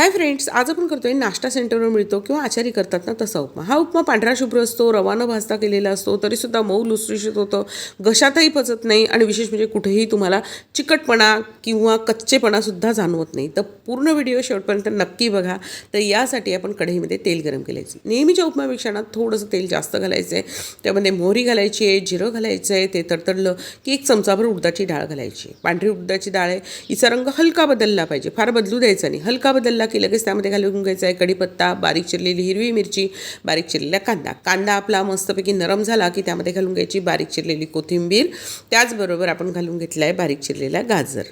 Hi friends आज आपण करतोय नाश्ता सेंटरवर मिळतो किंवा आचारी करतात ना तसा उपमा. हा उपमा पांढरा शुभ्र असतो रवानं भाजता केलेला असतो तरीसुद्धा मऊ लुसलुशीत होतं घशातही पचत नाही आणि विशेष म्हणजे कुठेही तुम्हाला चिकटपणा किंवा कच्चेपणासुद्धा जाणवत नाही. तर पूर्ण व्हिडिओ शेवटपर्यंत नक्की बघा. तर यासाठी आपण कढईमध्ये तेल गरम केल्याचं. नेहमीच्या उपमापेक्षा ना थोडंसं तेल जास्त घालायचं आहे त्यामध्ये मोहरी घालायची आहे जिरं घालायचं आहे ते तडतडलं की एक चमचाभर उडदाची डाळ घालायची पांढरी उडदाची डाळ आहे. हिचा रंग हलका बदलला पाहिजे. फार बदलू द्यायचा नाही. हलका बदलला की लगेच त्यामध्ये घालून घ्यायचा आहे. कढीपत्ता बारीक चिरलेली हिरवी मिरची बारीक चिरलेला कांदा. कांदा आपला मस्तपैकी नरम झाला की त्यामध्ये घालून घ्यायची बारीक चिरलेली कोथिंबीर. त्याचबरोबर आपण घालून घेतला आहे बारीक चिरलेला गाजर.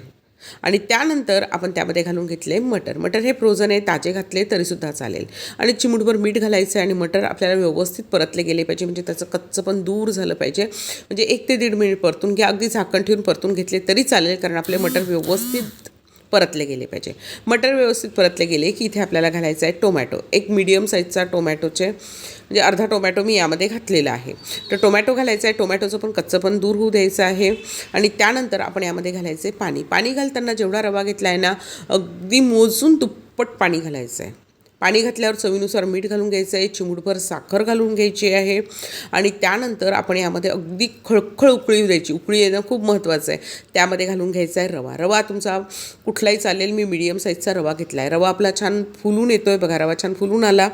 आणि त्यानंतर आपण त्यामध्ये घालून घेतले मटर. मटर हे फ्रोझन आहे ताजे घातले तरीसुद्धा चालेल. आणि चिमुटभर मीठ घालायचं आहे आणि मटर आपल्याला व्यवस्थित परतले गेले पाहिजे. म्हणजे त्याचं कच्चं पण दूर झालं पाहिजे. म्हणजे एक ते दीड मिनिट परतून घ्या. अगदी झाकण ठेवून परतून घेतले तरी चालेल कारण आपले मटर व्यवस्थित परतले गेले पाहिजे. मटर व्यवस्थित परतले गेले की इथे आपल्याला घालायचं आहे टोमॅटो. एक मीडियम साईजचा टोमॅटोचे म्हणजे अर्धा टोमॅटो मी यामध्ये घातलेला आहे. तर टोमॅटो घालायचं आहे टोमॅटोचं पण कच्चं पण दूर होऊ द्यायचं आहे. आणि त्यानंतर आपण यामध्ये घालायचं आहे पाणी. पाणी घालताना जेवढा रवा घेतला आहे ना अगदी मोजून दुप्पट पाणी घालायचं आहे. पाणी घातल्यावर चवीनुसार मीठ घालून घ्यायचं आहे चिमूटभर साखर घालून घ्यायची आहे. आणि त्यानंतर आपण यामध्ये अगदी खळखळ उकळी द्यायची. उकळी येणं खूप महत्त्वाचं आहे. त्यामध्ये घालून घ्यायचा आहे रवा. रवा तुमचा कुठलाही चालेल मी मीडियम साईजचा रवा घेतला आहे रवा आपला छान फुलून येतो आहे बघा. रवा छान फुलून आला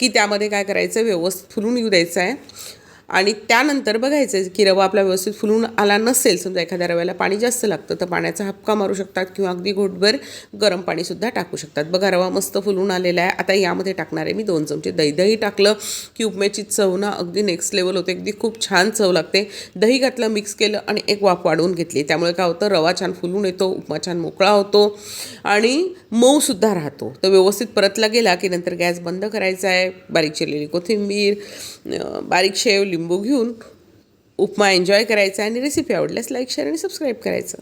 की त्यामध्ये काय करायचं आहे व्यवस्थित फुलून येऊ द्यायचं आहे आणि त्यानंतर बघायचं आहे की रवा आपला व्यवस्थित फुलून आला नसेल समजा एखाद्या रव्याला पाणी जास्त लागतं तर पाण्याचा हपका मारू शकतात किंवा अगदी घोटभर गरम पाणीसुद्धा टाकू शकतात. बघा रवा मस्त फुलून आलेला आहे. आता यामध्ये टाकणार आहे मी दोन चमचे दही. दही टाकलं की उपम्याची चव ना अगदी नेक्स्ट लेवल होते. अगदी खूप छान चव लागते. दही घातलं मिक्स केलं आणि एक वाफ वाढवून घेतली. त्यामुळे काय होतं रवा छान फुलून येतो उपमा छान मोकळा होतो आणि मऊसुद्धा राहतो. तर व्यवस्थित परतला गेला की नंतर गॅस बंद करायचा आहे. बारीक चिरलेली कोथिंबीर बारीक शेव लिंबू घेऊन उपमा एन्जॉय करायचा आणि रेसिपी आवडल्यास लाईक शेअर आणि सबस्क्राईब करायचं.